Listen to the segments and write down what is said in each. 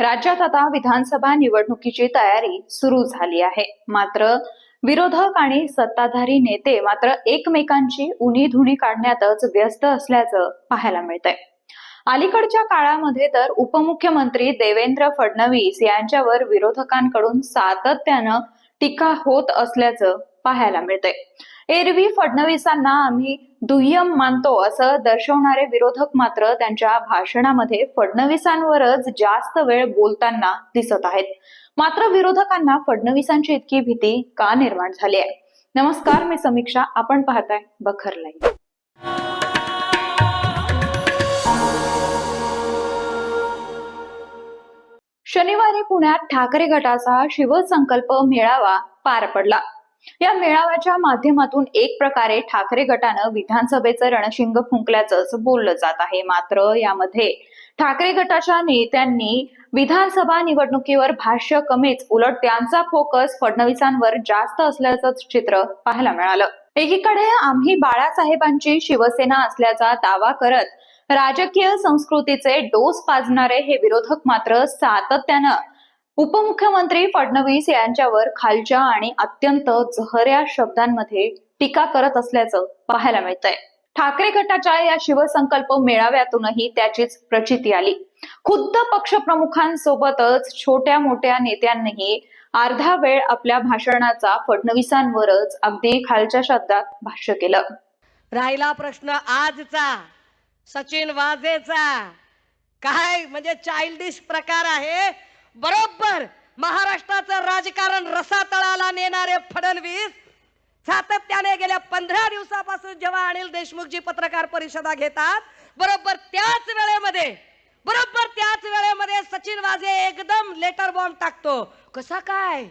राज्यात आता विधानसभा निवडणुकीची तयारी सुरू झाली आहे. मात्र विरोधक आणि सत्ताधारी नेते मात्र एकमेकांची उनी धुणी काढण्यातच व्यस्त असल्याचं पाहायला मिळतंय. अलीकडच्या काळामध्ये तर उपमुख्यमंत्री देवेंद्र फडणवीस यांच्यावर विरोधकांकडून सातत्यानं टीका होत असल्याचं पाहायला मिळतंय. एरवी फडणवीसांना आम्ही दुय्यम मानतो असं दर्शवणारे विरोधक मात्र त्यांच्या भाषणामध्ये फडणवीसांवरच जास्त वेळ बोलताना दिसत आहेत. मात्र विरोधकांना फडणवीसांची इतकी भीती का निर्माण झाली आहे? नमस्कार मी समीक्षा. आपण पाहताय बखर लाईव्ह. शनिवारी पुण्यात ठाकरे गटाचा शिवसंकल्प मेळावा पार पडला. या मेळाव्याच्या माध्यमातून एक प्रकारे ठाकरे गटानं विधानसभेचं रणशिंग फुंकल्याचंच बोललं जात आहे. मात्र यामध्ये ठाकरे गटाच्या नेत्यांनी विधानसभा निवडणुकीवर भाष्य कमीच उलट त्यांचा फोकस फडणवीसांवर जास्त असल्याचं चित्र पाहायला मिळालं. एकीकडे आम्ही बाळासाहेबांची शिवसेना असल्याचा दावा करत राजकीय संस्कृतीचे डोस पाजणारे हे विरोधक मात्र सातत्यानं उपमुख्यमंत्री फडणवीस यांच्यावर खालच्या आणि अत्यंत जहऱ्या शब्दांमध्ये टीका करत असल्याचं पाहायला मिळतंय. ठाकरे गटाच्या या शिवसंकल्प मेळाव्यातूनही त्याचीच प्रचिती आली. खुद्द पक्षप्रमुखांसोबतच छोट्या मोठ्या नेत्यांनीही अर्धा वेळ आपल्या भाषणाचा फडणवीसांवरच अगदी खालच्या शब्दात भाष्य केलं. राहिला प्रश्न आजचा. सचिन वाजेचा काय म्हणजे चाइल्डिश प्रकार आहे? बरोबर. महाराष्ट्राचं राजकारण रसातळाला नेणारे फडणवीस सातत्याने गेल्या पंधरा दिवसापासून जेव्हा अनिल देशमुखजी पत्रकार परिषदा घेतात बरोबर त्याच वेळेमध्ये बरोबर त्याच वेळेमध्ये सचिन वाजे एकदम लेटर बॉम्ब टाकतो. कसा काय?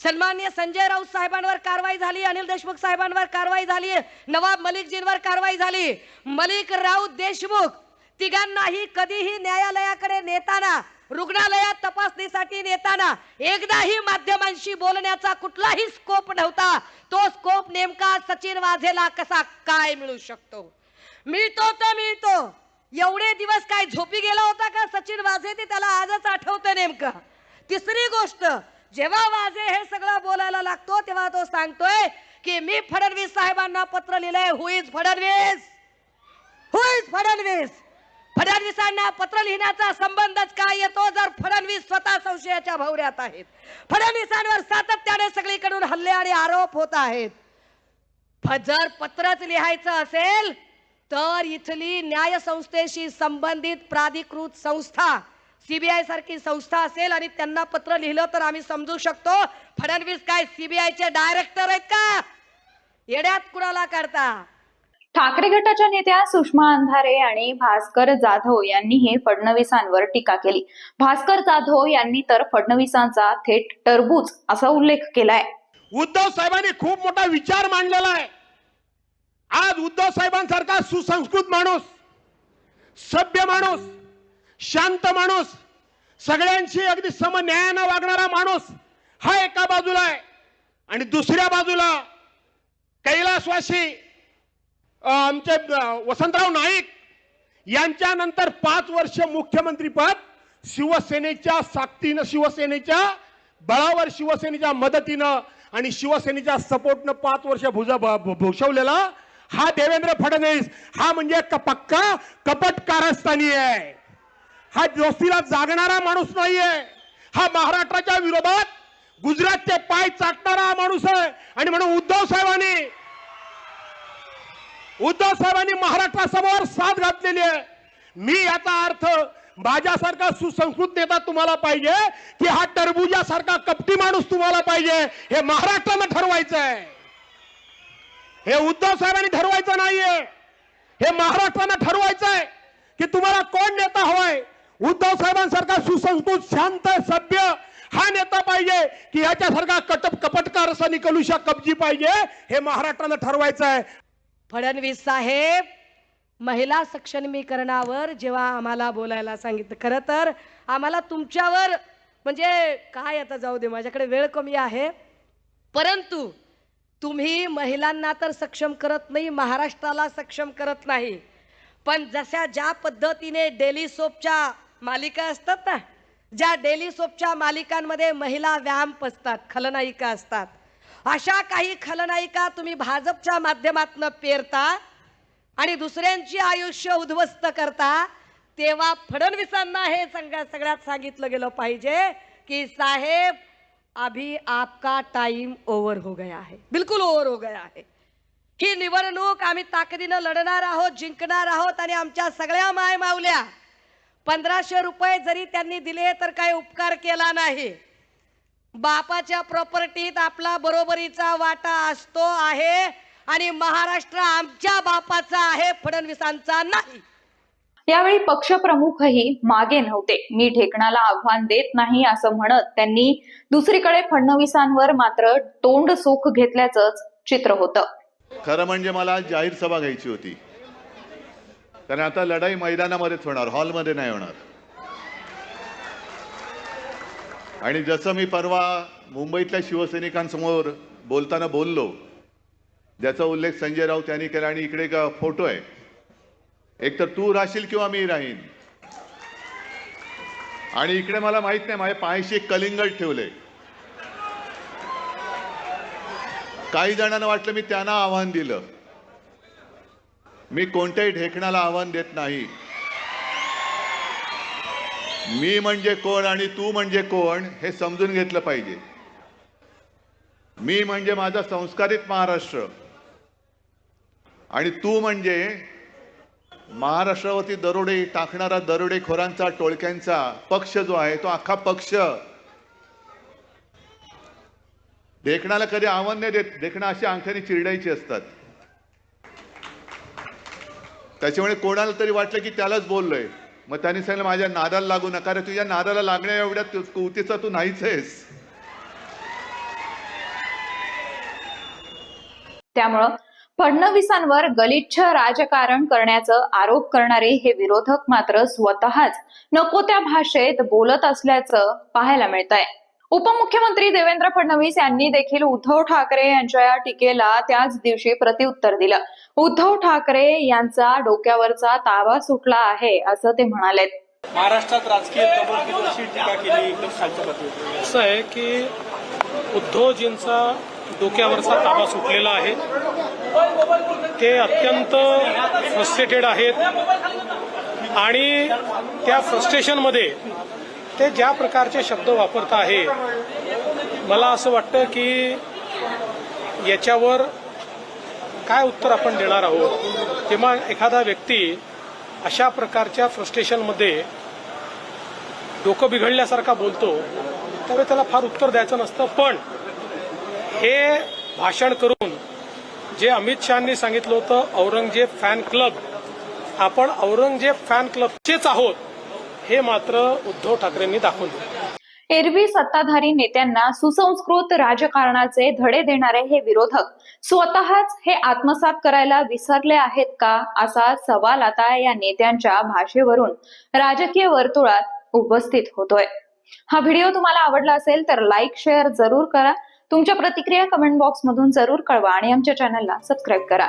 सन्मान्य संजय राऊत साहेबांवर कारवाई झाली अनिल देशमुख साहेबांवर कारवाई झाली नवाब मलिकजींवर कारवाई झाली. मलिक राऊत देशमुख तिघांनाही कधीही न्यायालयाकडे नेताना रुग्णालयात तपासणीसाठी नेताना एकदाही माध्यमांशी बोलण्याचा कुठलाही स्कोप नव्हता. तो स्कोप नेमका सचिन वाझेला कसा काय मिळू शकतो? मिळतो तर मिळतो. एवढे दिवस काय झोपी गेला होता का सचिन वाझे? ते त्याला आजच आठवतं नेमकं. तिसरी गोष्ट जेव्हा वाझे हे सगळं बोलायला लागतो तेव्हा तो सांगतोय की मी फडणवीस साहेबांना पत्र लिहिलंय who is Fadnavis who is Fadnavis फडणवीसांना पत्र लिहिण्याचा संबंधच काय येतो जर फडणवीस स्वतः संशयाच्या भवऱ्यात आहेत? फडणवीसांवर सातत्याने सगळीकडून हल्ले आणि आरोप होत आहेत. जर पत्रच लिहायचं असेल तर इथली न्यायसंस्थेशी संबंधित प्राधिकृत संस्था सीबीआय सारखी संस्था असेल आणि त्यांना पत्र लिहिलं तर आम्ही समजू शकतो फडणवीस काय सीबीआयचे डायरेक्टर आहेत का? येड्यात कुणाला काढता? ठाकरे गटाच्या नेत्या सुषमा अंधारे आणि भास्कर जाधव यांनीही फडणवीसांवर टीका केली. भास्कर जाधव यांनी तर फडणवीसांचा थेट टरबूज असा उल्लेख केलाय. उद्धव साहेबांनी खूप मोठा विचार मांडलेला आहे. आज उद्धव साहेबांसारखा सुसंस्कृत माणूस सभ्य माणूस शांत माणूस सगळ्यांशी अगदी समन्यायानं वागणारा माणूस हा एका बाजूला आहे आणि दुसऱ्या बाजूला कैलासवासी आमचे वसंतराव नाईक यांच्यानंतर पाच वर्ष मुख्यमंत्रीपद शिवसेनेच्या साक्तीनं शिवसेनेच्या बळावर शिवसेनेच्या मदतीनं आणि शिवसेनेच्या सपोर्टनं पाच वर्ष भुजा भूषवलेला हा देवेंद्र फडणवीस. हा म्हणजे पक्का कपट कारस्थानी आहे. हा दोस्तीला जागणारा माणूस नाहीये. हा महाराष्ट्राच्या विरोधात गुजरातचे पाय चाटणारा माणूस आहे. आणि म्हणून उद्धव साहेबांनी उद्धव साहेबांनी महाराष्ट्रासमोर साथ घातलेली आहे. मी याचा अर्थ माझ्यासारखा सुसंस्कृत नेता तुम्हाला पाहिजे की हा टरबुजासारखा कपटी माणूस तुम्हाला पाहिजे हे महाराष्ट्रानं ठरवायचं आहे हे उद्धव साहेबांनी ठरवायचं नाहीये. हे महाराष्ट्रानं ठरवायचं आहे की तुम्हाला कोण नेता हवाय? उद्धव साहेबांसारखा सुसंस्कृत शांत सभ्य हा नेता पाहिजे की याच्यासारखा कटप कपटकार असा निकलुशा कब्जी पाहिजे हे महाराष्ट्रानं ठरवायचं आहे फडणवीस साहेब महिला सक्षमीकरणावर जेव्हा आम्हाला बोलायला सांगितलं खरं तर आम्हाला तुमच्यावर म्हणजे काय आता जाऊ दे माझ्याकडे वेळ कमी आहे. परंतु तुम्ही महिलांना तर सक्षम करत नाही महाराष्ट्राला सक्षम करत नाही. पण जशा ज्या पद्धतीने डेली सोपच्या मालिका असतात ना ज्या डेली सोपच्या मालिकांमध्ये महिला व्यायाम पसतात खलनायिका असतात अशा काही खलनायिका तुम्ही भाजपच्या माध्यमातून पेरता आणि दुसऱ्यांची आयुष्य उद्ध्वस्त करता तेव्हा फडणवीसांना हे सगळ्या सगळ्यात सांगितलं गेलं पाहिजे की साहेब अभी आपका टाइम ओव्हर हो गया आहे बिलकुल ओव्हर हो गया आहे ही निवडणूक आम्ही ताकदीनं लढणार आहोत जिंकणार आहोत आणि आमच्या सगळ्या माय मावल्या पंधराशे रुपये जरी त्यांनी दिले तर काही उपकार केला नाही. बापाच्या प्रॉपर्टीत आपला बरोबरीचा वाटा असतो आहे आणि महाराष्ट्र आमच्या बापाचा आहे फडणवीसांचा नाही. यावेळी पक्षप्रमुखही मागे नव्हते. मी ढेकणाला आव्हान देत नाही असं म्हणत त्यांनी दुसरीकडे फडणवीसांवर मात्र तोंड सुख घेतल्याचं चित्र होतं. खरं म्हणजे मला आज जाहीर सभा घ्यायची होती. कारण आता लढाई मैदानामध्येच होणार हॉलमध्ये नाही होणार. आणि जसं मी परवा मुंबईतल्या शिवसैनिकांसमोर बोलताना बोललो ज्याचा उल्लेख संजय राऊत यांनी केला आणि इकडे एक फोटो आहे. एक तर तू राहशील किंवा मी राहीन? आणि इकडे मला माहीत नाही माझ्या पायाशी कलिंगड ठेवले. काही जणांना वाटलं मी त्यांना आव्हान दिलं. मी कोणत्याही ढेकणाला आव्हान देत नाही. मी म्हणजे कोण आणि तू म्हणजे कोण हे समजून घेतलं पाहिजे. मी म्हणजे माझा संस्कारित महाराष्ट्र. आणि तू म्हणजे महाराष्ट्रावरती दरोडे टाकणारा दरोडेखोरांचा टोळक्यांचा पक्ष जो आहे तो अख्खा पक्ष. देखणाला कधी आव्हान नाही देत देखणं अशी अंगठ्याने चिरडायची असतात. त्याच्यामुळे कोणाला तरी वाटलं की त्यालाच बोललोय. मग त्यांनी सांगितलं माझ्या नादाला लागू नका रे तुझ्या नादाला लागण्या एवढ्या कुवतीचा तू नाहीच आहेस. त्यामुळं फडणवीसांवर गलिच्छ राजकारण करण्याचं आरोप करणारे हे विरोधक मात्र स्वतःच नको त्या भाषेत बोलत असल्याचं पाहायला मिळत आहे उपमुख्यमंत्री देवेंद्र फडणवीस यांनी देखील उद्धव ठाकरे यांच्या या टीकेला त्याच दिवशी प्रत्युत्तर दिलं. उद्धव ठाकरे यांचा डोक्यावरचा ताबा सुटला आहे असं ते म्हणालेत. महाराष्ट्रात राजकीय टीका केली असं आहे की उद्धवजींचा डोक्यावरचा ताबा सुटलेला आहे. ते अत्यंत फ्रस्ट्रेटेड आहेत. आणि त्या फ्रस्ट्रेशनमध्ये ते ज्या प्रकारचे शब्द वापरत आहे मला असं वाटतं की याच्यावर काय उत्तर आपण देणार आहोत? किंवा एखादा व्यक्ती अशा प्रकारच्या फ्रस्ट्रेशनमध्ये डोकं बिघडल्यासारखा बोलतो त्यावेळी त्याला फार उत्तर द्यायचं नसतं. पण हे भाषण करून जे अमित शहानी सांगितलं होतं औरंगजेब फॅन क्लब आपण औरंगजेब फॅन क्लबचेच आहोत. हे मात्र उद्धव ठाकरेंनी दाखवून दिलं. एरवी सत्ताधारी नेत्यांना सुसंस्कृत राजकारणाचे धडे देणारे हे विरोधक स्वतःच हे आत्मसात करायला विसरले आहेत का असा सवाल आता या नेत्यांच्या भाषेवरून राजकीय वर्तुळात उपस्थित होतोय. हा व्हिडिओ तुम्हाला आवडला असेल तर लाईक शेअर जरूर करा. तुमच्या प्रतिक्रिया कमेंट बॉक्स मधून जरूर कळवा आणि आमच्या चॅनलला सबस्क्राईब करा.